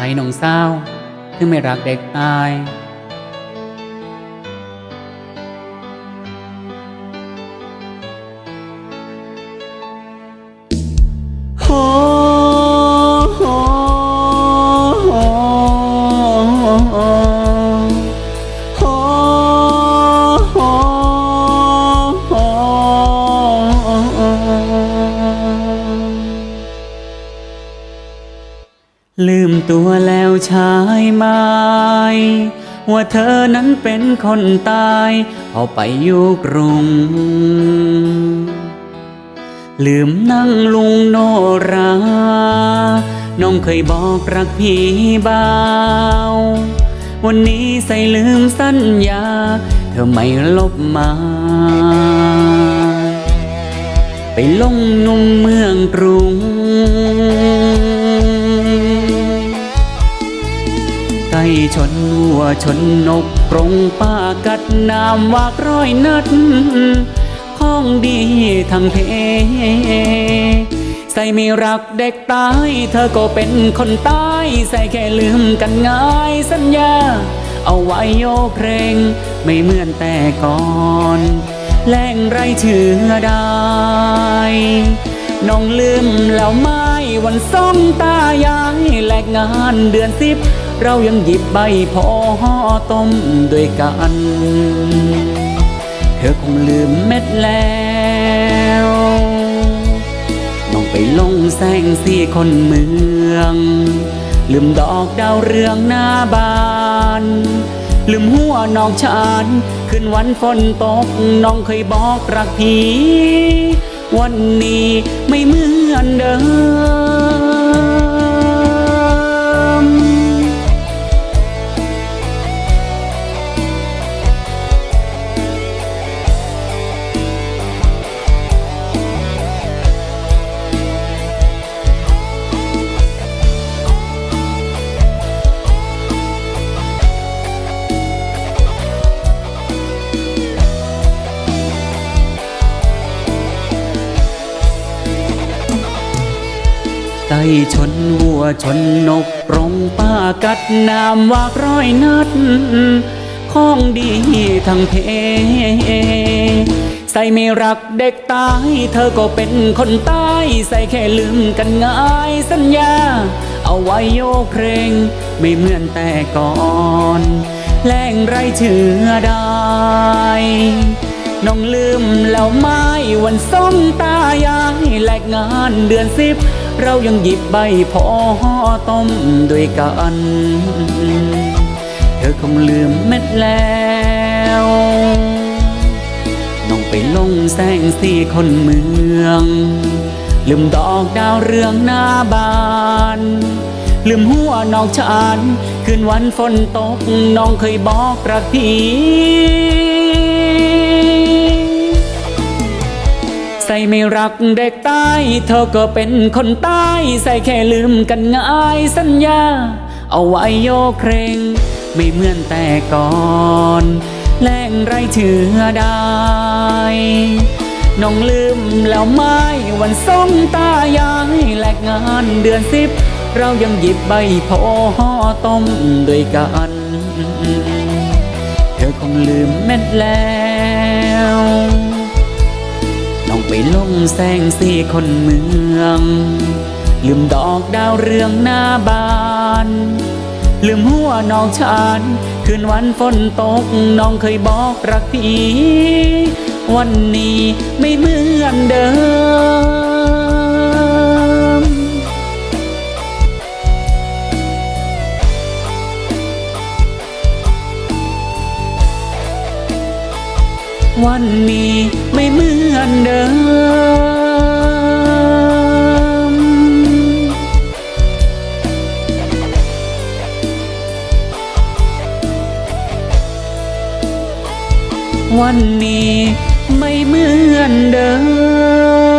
ใส่น้องสาวคือไม่รักเด็กตาย ตัวแล้วใช่ไหมว่าเธอนั้นเป็นคนตายพอไปอยู่กรุง ลืมนั่งลุงโนรา น้องเคยบอกรักพี่บ่าว วันนี้ใส่ลืมสัญญา เธอไม่ลบมา ไปลงนุ่มเมืองกรุง ไก่ชนวัวชนนกปรงป้ากัดน้ำวากร้อยนัดของดีทั้งเพ ใส่ไม่รักเด็กตาย เธอก็เป็นคนตาย ใส่แค่ลืมกันง่ายสัญญา เอาไว้โยเพลง ไม่เหมือนแต่ก่อนแรงไรเชื่อได้น้องลืมแล้วไม่วันซ่องตายายแลกงานเดือนสิบ เรายังหยิบใบพอต้มด้วยกัน เธอคงลืมเม็ดแล้วน้องไปลงแสงสีคนเมือง ลืมดอกดาวเรืองหน้าบาน ลืมหัวนอกชานคืนวันฝนตกน้องเคยบอกรักพี่วันนี้ไม่เหมือนเดิม ก่ชนวัวชนนกปรงป้ากัดน้ำวากร้อยนัดของดีทั้งเพ ใส่ไม่รักเด็กตาย เธอก็เป็นคนตาย ใส่แค่ลืมกันง่ายสัญญา เอาไว้โยกเพลง ไม่เหมือนแต่ก่อนแรงไรเชื่อได้น้องลืมแล้วไม้วันส้มตายายแลกงานเดือนสิบ เรายังหยิบใบพอต้มด้วยกัน เธอคงลืมเม็ดแล้วน้องไปลงแสงสีคนเมือง ลืมดอกดาวเรืองหน้าบาน ลืมหัวนอกชาน คืนวันฝนตกน้องเคยบอกรักพี่ ใส่ไม่รักเด็กตายเธอก็เป็นคนตายใส่แค่ลืมกันง่ายสัญญา เอาไว้โยเครงไม่เหมือนแต่ก่อนแรงไรเชื่อได้น้องลืมแล้วไม่วันส้มตายายแลกงานเดือนสิบ เรายังหยิบใบพอต้มด้วยกัน เธอคงลืมเม็ดแล้ว ไปลงแสงสีคนเมือง ลืมดอกดาวเรืองหน้าบาน ลืมหัวน้องชานคืนวันฝนตกน้องเคยบอกรักพี่วันนี้ไม่เหมือนเดิม วันนี้ไม่เหมือนเดิม วันนี้ไม่เหมือนเดิม